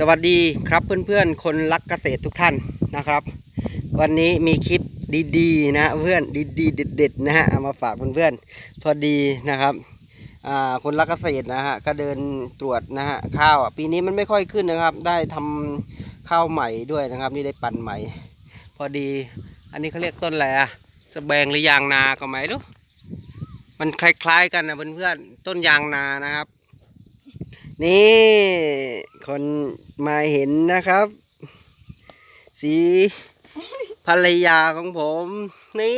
สวัสดีครับเพื่อนๆ คนรักเกษตรทุกท่านนะครับ วันนี้มีคลิปดีๆ นะเพื่อนดีๆเด็ดๆนะฮะเอามาฝากเพื่อนๆพอดีนะครับอ่าคนรักเกษตรนะฮะก็เดินตรวจนะฮะข้าวปีนี้มันไม่ค่อยขึ้นนะครับ ได้ทำข้าวใหม่ด้วยนะครับ นี่ได้ปั่นใหม่ พอดี อันนี้เขาเรียกต้นอะไรอะสะแบงหรือยางนาก็ไหม่รู้มันคล้ายๆกันนะเพื่อนๆต้นยางนานะครับ นี่ คนมาเห็นนะครับ สีภรรยาของผม นี่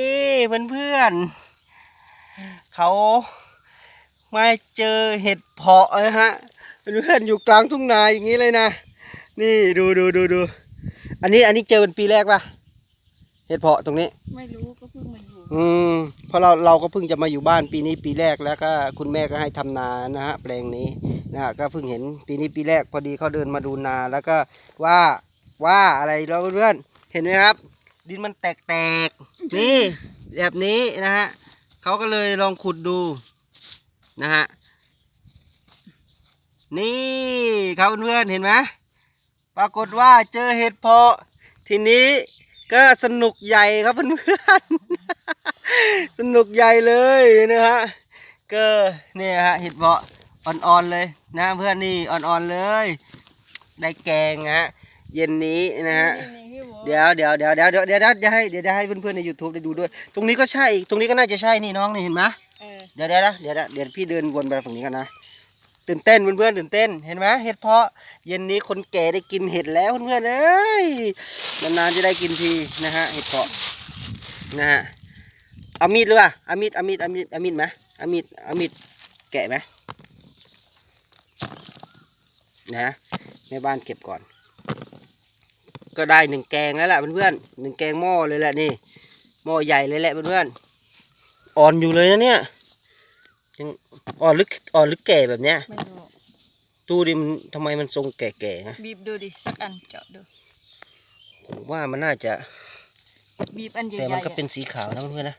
เพื่อนๆเขามาเจอเห็ดเพาะนะฮะเพื่อนอยู่กลางทุ่งนาอย่างนี้เลยนะ นี่ดูดูดูดูอันนี้อันนี้เจอเป็นปีแรกปะเห็ดเพาะตรงนี้ ไม่รู้ก็เอืมเพราะเราเราก็เพิ่งจะมาอยู่บ้านปีนี้ปีแรกแล้วก็คุณแม่ก็ให้ทำนานะฮะแปลงนี้นะฮะก็เพิ่งเห็นปีนี้ปีแรกพอดีเขาเดินมาดูนาแล้วก็ว่าว่าอะไรเราเพื่อนเห็นไหมครับ ดินมันแตกๆนี่แบบนี้นะฮะเขาก็เลยลองขุดดูนะฮะนี่ครับเพื่อนเห็นไหมปรากฏว่าเจอเห็ดเพาะทีนี้ก็สนุกใหญ่ครับเพื่อนๆ สนุกใหญ่เลยนะฮะก็เนี่ยฮะเห็ดเพาะอ่อนๆเลยนะเพื่อนนี่อ่อนๆเลย ได้แกงนะฮะเย็นนี้นะฮะนี่พี่หมูเดี๋ยวเดี๋ยวเดี๋ยวเดี๋ยวเดี๋ยวเดี๋ยวเดี๋ยวจะให้เดี๋ยวจะให้เพื่อนๆใน YouTube ได้ดูด้วย ตรงนี้ก็ใช่ ตรงนี้ก็น่าจะใช่นี่น้องนี่เห็นไหมเออเดี๋ยวเดี๋ยวนะเดี๋ยวเดี๋ยวเดี๋ยวพี่เดินวนไปฝั่งนี้กันนะตื่นเต้นเพื่อนๆตื่นเต้นเห็นไหมเห็ดเพาะเย็นนี้คนแก่ได้กินเห็ดแล้วเพื่อนๆเอ้ยนานๆจะได้กินทีนะฮะเห็ดเพาะนะฮะ เอามีดหรือเปล่าเอามีดเอามีดเอามีดเอามีดไหมเอามีดเอามีดแกะไหมนะแม่บ้านเก็บก่อน ก็ได้หนึ่งแกงแล้วแหละเพื่อนๆหนึ่งแกงหม้อเลยแหละนี่หม้อใหญ่เลยแหละเพื่อนๆอ่อนอยู่เลยนะเนี่ยยังอ่อนลึกอ่อนลึกแก่แบบเนี้ยไม่รู้ดูดิมันทำไมมันทรงแก่ๆนะบีบดูดิสักอันเจาะดูผมว่ามันน่าจะบีบอันใหญ่แต่ๆมันก็อะเป็นสีขาวนะเพื่อนๆนะ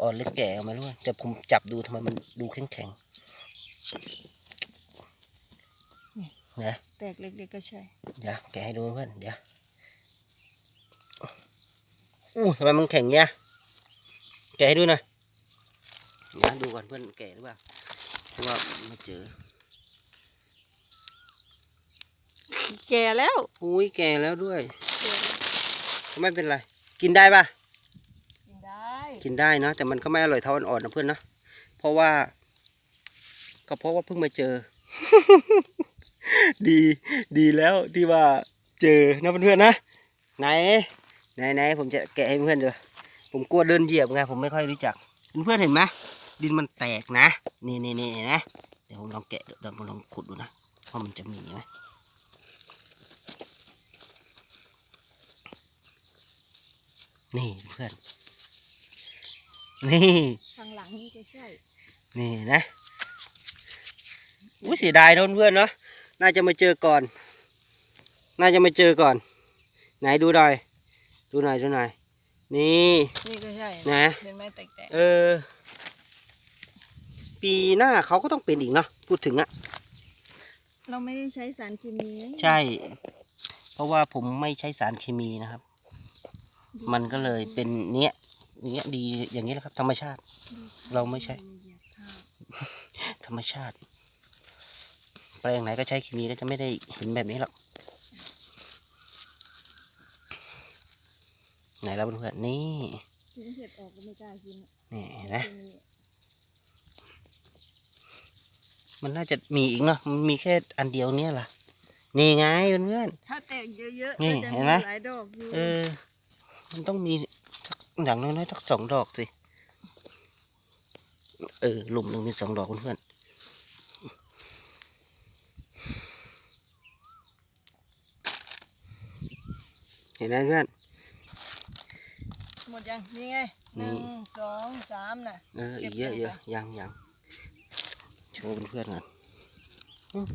อ่อนลึกแก่ไม่รู้ว่าแต่ผมจับดูทำไมมันดูแข็งๆนะแตกเล็กๆก็ใช่ เดี๋ยวแกะให้ดูเพื่อนเดี๋ยวอู้ทำไมมันแข็งเงี้ยแกะให้ดูหน่อยเดี๋ยวดูก่อนเพื่อนแกะหรือเปล่าเพราะว่าไม่เจอ แก่แล้วอุ้ยแก่แล้วด้วยแก่แล้วไม่เป็นไร กินได้ปะกินได้ กินได้นะ แต่มันก็ไม่อร่อยเท่าอ่อนๆนะเพื่อนนะเพราะว่า ก็เพราะว่าเพิ่งมาเจอ ดีดีแล้วที่ว่าเจอนะเพื่อนๆนะไหนไหนไหนผมจะแกะให้เพื่อนดูผมกลัวเดินเหยียบไงผมไม่ค่อยรู้จักเพื่อนเห็นไหมดินมันแตกนะนี่นี่นี่เนไหมเดี๋ยวผมลองแกะเดี๋ยวผมลองขุดดูนะว่ามันจะมีไหมนี่เพื่อน นี่ข้างหลังนี่ก็ใช่ นี่นะอุ้ยเสียดายนะเพื่อนๆเนาะน่าจะมาเจอก่อน น่าจะมาเจอก่อน ไหนดูหน่อย ดูหน่อยดูหน่อย นี่นี่ก็ใช่นะเห็นไหมแตกเออ ปีหน้าเขาก็ต้องเป็นอีกเนาะพูดถึงอะๆเราไม่ได้ใช้สารเคมีนะใช่ เพราะว่าผมไม่ใช้สารเคมีนะครับ มันก็เลยเป็นเนี้ย อย่างเงี้ยดีอย่างนี้แหละครับ ธรรมชาติ เราไม่ใช่เหยียบเท้าธรรมชาติ แปลงไหนก็ใช้เคมีก็จะไม่ได้เห็นแบบนี้หรอกไหนแล้วเพื่อนๆนี่กินเสร็จออกก็ไม่กล้ากินอะนี่เห็นไหมเคมีมันน่าจะมีอีกเนาะมันมีแค่อันเดียวเนี่ยล่ะ นี่ไงเพื่อนถ้าแตกเยอะๆนี่ก็จะเห็มีนไหมหลายดอกอยู่ๆเออ มันต้องมีสัก อย่างน้อยๆสักสองดอกสิ เออหลุมหนึ่งมีสองดอกเพื่อนๆเห็นไหมเพื่อน หมดยังนี่ไงหนี่นึ่งสองสามน่ะเออเก็อีบกเยอะลงเยอะไปยังยังโชว์เพื่อนๆก่อนอืม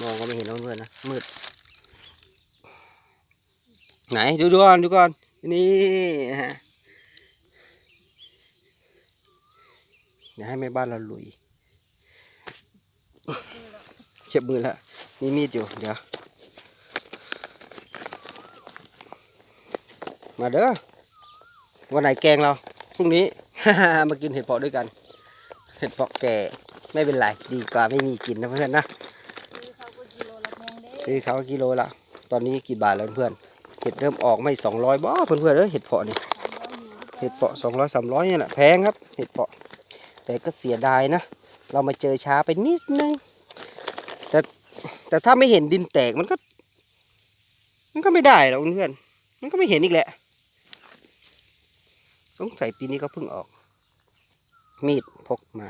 มองก็ไม่เห็นแล้วเพื่อนๆนะมืด ไหนดูดูก่อนดูก่อนนี่ฮะเดี๋ยวให้แม่บ้านเราลุยจ็บมือแล้วมีมีดอยู่เดี๋ยวมาเด้อวันไหนแกงเราพรุ่งนี้ มากินเห็ดเผาะด้วยกัน เห็ดเผาะแก่ไม่เป็นไรดีกว่าไม่มีกินนะเพื่อนนะซื้อเขาก็กิโลละแพงเด้ซื้อเขากิโลละตอนนี้กี่บาทแล้วเพื่อนเห็ดเริ่มออกไม่สองร้อยบ่เพื่อนเพื่อนๆเอ้ยเห็ดเพาะนี่เห็ดเพาะสองร้อยสามร้อยนี่แหละแพงครับเห็ดเพาะ แต่ก็เสียดายนะ เรามาเจอช้าไปนิดนึง แต่แต่ถ้าไม่เห็นดินแตกมันก็ มันก็ไม่ได้หรอกเพื่อนมันก็ไม่เห็นอีกแหละ สงสัยปีนี้ก็เพิ่งออก มีดพกมา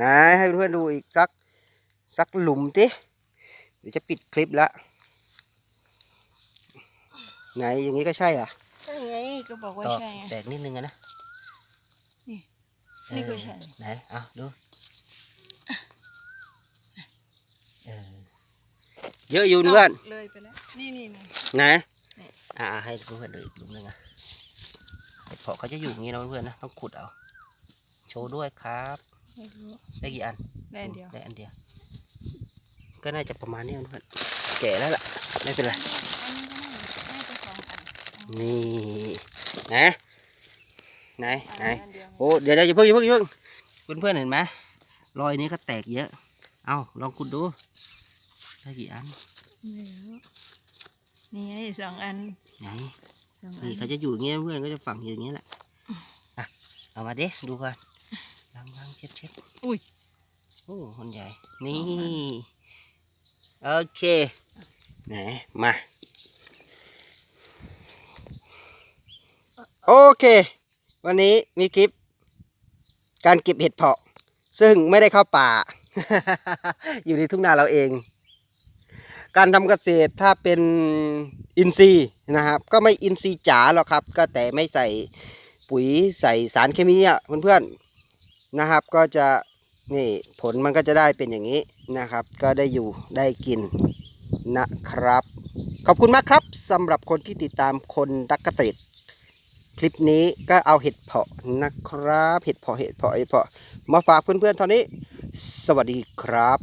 นะให้เพื่อนๆดูอีกสักสักหลุมติเดี๋ยวจะปิดคลิปละ ไหนอย่างนี้ก็ใช่อะใช่ไงก็บอกว่าต่อใช่ไง แตกนิดนึงอะนะนี่นี่ก็ใช่ เออไหนเอาดูเออเยอะอยู่เพื่อน เลยไปแล้วนี่นี่นี่ ไหนนี่ อ่าให้เพื่อนดูอีกหลุมหนึงอะเห็ดเพาะเขาจะอยู่อย่างนี้นะเพื่อนๆนะต้องขุดเอา โชว์ด้วยครับ ไม่รู้ได้กี่อัน ได้อันเดียว ได้อันเดียว ก็น่าจะประมาณนี้นะเพื่อนแก่แล้วล่ะ ไม่เป็นไร อันนี้ก็น่าน่าจะสองอัน นี่ไหนไหนไหนอันเดียวโอ้เดี๋ยวเดี๋ยวอย่าเพิ่งอย่าเพิ่งอย่าเพิ่งเพื่อนๆเห็นไหมรอยนี้ก็แตกเยอะ เอาลองขุดดูได้กี่อันไม่รู้นี่ไงสองอันไหนสองอันี่นเขาจะอยู่อย่างเงี้ยเพื่อนก็จะฝังอยู่อย่างเงี้ยแหละอะเอามาดิดูก่อนล้างล้างเช็ดเช็ดอุ้ยโอ้คนใหญ่นี่โอเคไหนมา โอเค วันนี้มีคลิป การเก็บเห็ดเพาะ ซึ่งไม่ได้เข้าป่า อยู่ในทุ่งนาเราเอง การทำเกษตรถ้าเป็นอินทรีย์นะครับ ก็ไม่อินทรีย์จ๋าหรอกครับ ก็แต่ไม่ใส่ปุ๋ยใส่สารเคมีอะเพื่อนๆนะครับ ก็จะนี่ผลมันก็จะได้เป็นอย่างนี้นะครับ ก็ได้อยู่ได้กินนะครับ ขอบคุณมากครับสำหรับคนที่ติดตามคนรักเกษตร คลิปนี้ก็เอาเห็ดเพาะนะครับ เห็ดเพาะเห็ดเพาะเห็ดเพาะมาฝากเพื่อนๆเท่านี้ สวัสดีครับ